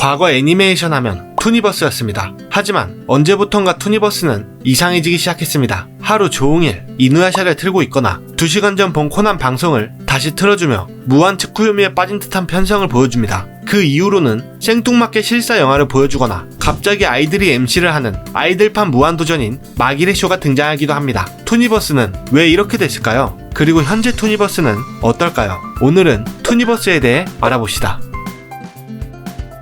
과거 애니메이션 하면 투니버스였습니다. 하지만 언제부턴가 투니버스는 이상해지기 시작했습니다. 하루 종일 이누야샤를 틀고 있거나 2시간 전 본 코난 방송을 다시 틀어주며 무한 츠쿠요미에 빠진 듯한 편성을 보여줍니다. 그 이후로는 생뚱맞게 실사 영화를 보여주거나 갑자기 아이들이 MC를 하는 아이들판 무한도전인 마기레 쇼가 등장하기도 합니다. 투니버스는 왜 이렇게 됐을까요? 그리고 현재 투니버스는 어떨까요? 오늘은 투니버스에 대해 알아봅시다.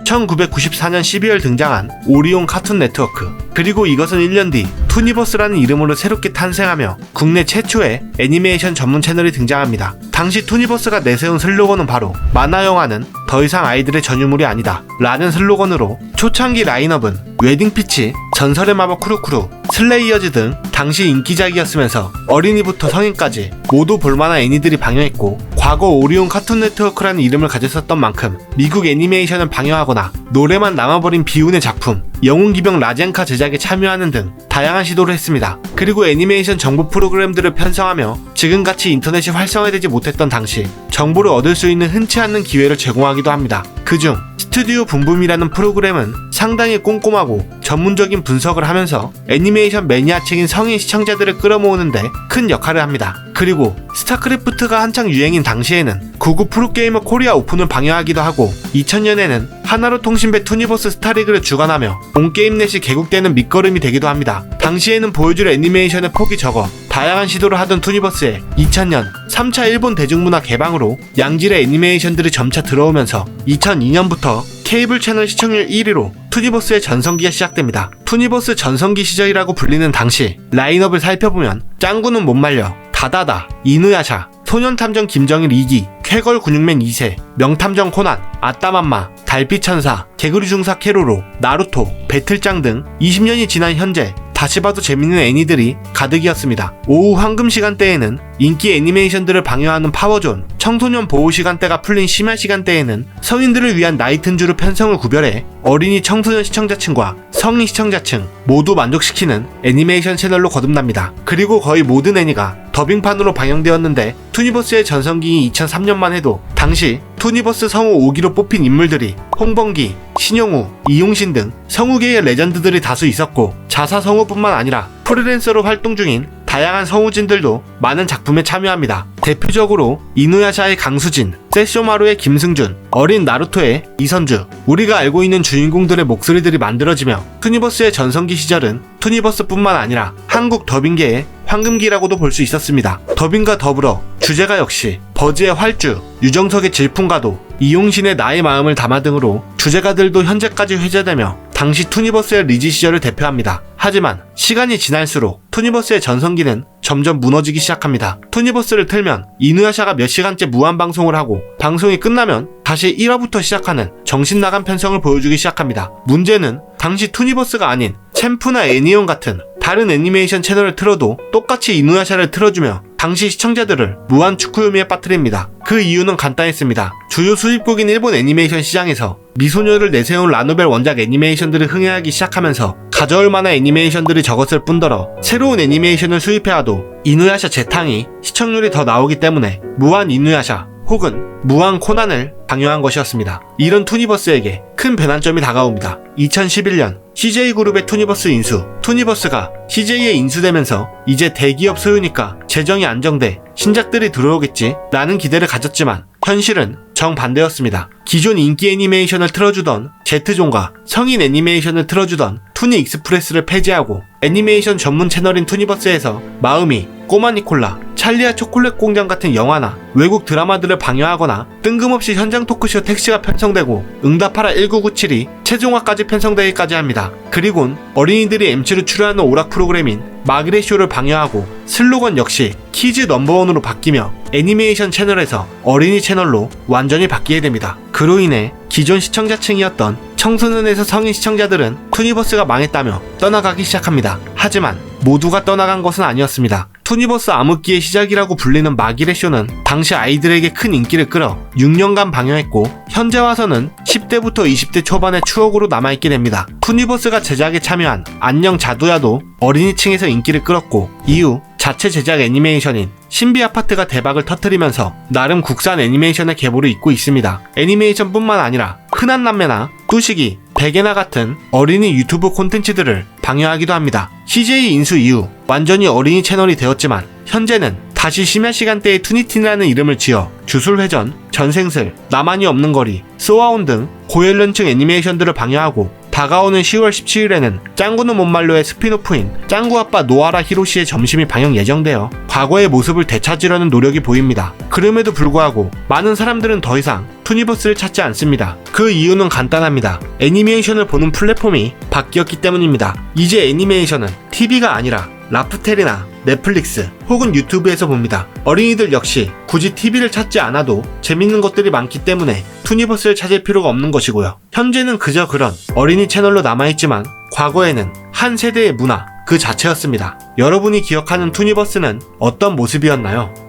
1994년 12월 등장한 오리온 카툰 네트워크. 그리고 이것은 1년 뒤 투니버스라는 이름으로 새롭게 탄생하며 국내 최초의 애니메이션 전문 채널이 등장합니다. 당시 투니버스가 내세운 슬로건은 바로 만화 영화는 더 이상 아이들의 전유물이 아니다 라는 슬로건으로 초창기 라인업은 웨딩 피치, 전설의 마법 쿠루쿠루, 슬레이어즈 등 당시 인기작이었으면서 어린이부터 성인까지 모두 볼만한 애니들이 방영했고 과거 오리온 카툰 네트워크라는 이름을 가졌었던 만큼 미국 애니메이션을 방영하거나 노래만 남아버린 비운의 작품 영웅기병 라젠카 제작에 참여하는 등 다양한 시도를 했습니다. 그리고 애니메이션 정보 프로그램들을 편성하며 지금같이 인터넷이 활성화되지 못했던 당시 정보를 얻을 수 있는 흔치 않는 기회를 제공하기도 합니다. 그중 스튜디오 붐붐이라는 프로그램은 상당히 꼼꼼하고 전문적인 분석을 하면서 애니메이션 매니아층인 성인 시청자들을 끌어모으는데 큰 역할을 합니다. 그리고 스타크래프트가 한창 유행인 당시에는 구구 프로게이머 코리아 오픈을 방영하기도 하고 2000년에는 하나로 통신배 투니버스 스타리그를 주관하며 온게임넷이 개국되는 밑거름이 되기도 합니다. 당시에는 보여줄 애니메이션의 폭이 적어 다양한 시도를 하던 투니버스에 2000년 3차 일본 대중문화 개방으로 양질의 애니메이션들이 점차 들어오면서 2002년부터 케이블 채널 시청률 1위로 투니버스의 전성기가 시작됩니다. 투니버스 전성기 시절이라고 불리는 당시 라인업을 살펴보면 짱구는 못 말려, 다다다, 이누야샤, 소년탐정 김정일 2기, 쾌걸 근육맨 2세, 명탐정 코난, 아따맘마, 달빛천사, 개구리 중사 캐로로, 나루토, 배틀장 등 20년이 지난 현재 다시 봐도 재밌는 애니들이 가득이었습니다. 오후 황금 시간대에는 인기 애니메이션들을 방영하는 파워존, 청소년 보호 시간대가 풀린 심야 시간대에는 성인들을 위한 나이튼주로 편성을 구별해 어린이 청소년 시청자층과 성인 시청자층 모두 만족시키는 애니메이션 채널로 거듭납니다. 그리고 거의 모든 애니가 더빙판으로 방영되었는데 투니버스의 전성기인 2003년만 해도 당시 투니버스 성우 5기로 뽑힌 인물들이 홍범기, 신용우, 이용신 등 성우계의 레전드들이 다수 있었고 자사 성우뿐만 아니라 프리랜서로 활동 중인 다양한 성우진들도 많은 작품에 참여합니다. 대표적으로 이누야샤의 강수진, 세쇼마루의 김승준, 어린 나루토의 이선주, 우리가 알고 있는 주인공들의 목소리들이 만들어지며 투니버스의 전성기 시절은 투니버스뿐만 아니라 한국 더빙계의 황금기라고도 볼 수 있었습니다. 더빙과 더불어 주제가 역시 버즈의 활주, 유정석의 질풍가도, 이용신의 나의 마음을 담아 등으로 주제가들도 현재까지 회자되며 당시 투니버스의 리지 시절을 대표합니다. 하지만 시간이 지날수록 투니버스의 전성기는 점점 무너지기 시작합니다. 투니버스를 틀면 이누야샤가 몇 시간째 무한 방송을 하고 방송이 끝나면 다시 1화부터 시작하는 정신 나간 편성을 보여주기 시작합니다. 문제는 당시 투니버스가 아닌 챔프나 애니온 같은 다른 애니메이션 채널을 틀어도 똑같이 이누야샤를 틀어주며 당시 시청자들을 무한 축구요미에 빠뜨립니다. 그 이유는 간단했습니다. 주요 수입국인 일본 애니메이션 시장에서 미소녀를 내세운 라노벨 원작 애니메이션들을 흥행하기 시작하면서 가져올 만한 애니메이션들이 적었을 뿐더러 새로운 애니메이션을 수입해와도 이누야샤 재탕이 시청률이 더 나오기 때문에 무한 이누야샤 혹은 무한 코난을 방영한 것이었습니다. 이런 투니버스에게 큰 변환점이 다가옵니다. 2011년 CJ그룹의 투니버스 인수, 투니버스가 CJ에 인수되면서 이제 대기업 소유니까 재정이 안정돼 신작들이 들어오겠지 라는 기대를 가졌지만 현실은 정반대였습니다. 기존 인기 애니메이션을 틀어주던 제트존과 성인 애니메이션을 틀어주던 투니 익스프레스를 폐지하고 애니메이션 전문 채널인 투니버스에서 마음이 꼬마 니콜라, 찰리아 초콜릿 공장 같은 영화나 외국 드라마들을 방영하거나 뜬금없이 현장 토크쇼 택시가 편성되고 응답하라 1997이 최종화까지 편성되기까지 합니다. 그리곤 어린이들이 MC로 출연하는 오락 프로그램인 마그레 쇼를 방영하고 슬로건 역시 키즈 넘버원으로 바뀌며 애니메이션 채널에서 어린이 채널로 완전히 바뀌게 됩니다. 그로 인해 기존 시청자층이었던 청소년에서 성인 시청자들은 투니버스가 망했다며 떠나가기 시작합니다. 하지만 모두가 떠나간 것은 아니었습니다. 투니버스 암흑기의 시작이라고 불리는 마기레 쇼는 당시 아이들에게 큰 인기를 끌어 6년간 방영했고 현재 와서는 10대부터 20대 초반의 추억으로 남아있게 됩니다. 투니버스가 제작에 참여한 안녕 자두야도 어린이층에서 인기를 끌었고 이후 자체 제작 애니메이션인 신비 아파트가 대박을 터뜨리면서 나름 국산 애니메이션의 계보를 잇고 있습니다. 애니메이션뿐만 아니라 흔한 남매나 뚜시기, 베개나 같은 어린이 유튜브 콘텐츠들을 방영하기도 합니다. CJ 인수 이후 완전히 어린이 채널이 되었지만 현재는 다시 심야 시간대에 투니틴이라는 이름을 지어 주술회전, 전생슬, 나만이 없는 거리, 소아온 등 고연령층 애니메이션들을 방영하고 다가오는 10월 17일에는 짱구는 못말로의 스피노프인 짱구 아빠 노아라 히로시의 점심이 방영 예정되어 과거의 모습을 되찾으려는 노력이 보입니다. 그럼에도 불구하고 많은 사람들은 더 이상 투니버스를 찾지 않습니다. 그 이유는 간단합니다. 애니메이션을 보는 플랫폼이 바뀌었기 때문입니다. 이제 애니메이션은 TV가 아니라 라프텔이나 넷플릭스 혹은 유튜브에서 봅니다. 어린이들 역시 굳이 TV를 찾지 않아도 재밌는 것들이 많기 때문에 투니버스를 찾을 필요가 없는 것이고요. 현재는 그저 그런 어린이 채널로 남아있지만 과거에는 한 세대의 문화 그 자체였습니다. 여러분이 기억하는 투니버스는 어떤 모습이었나요?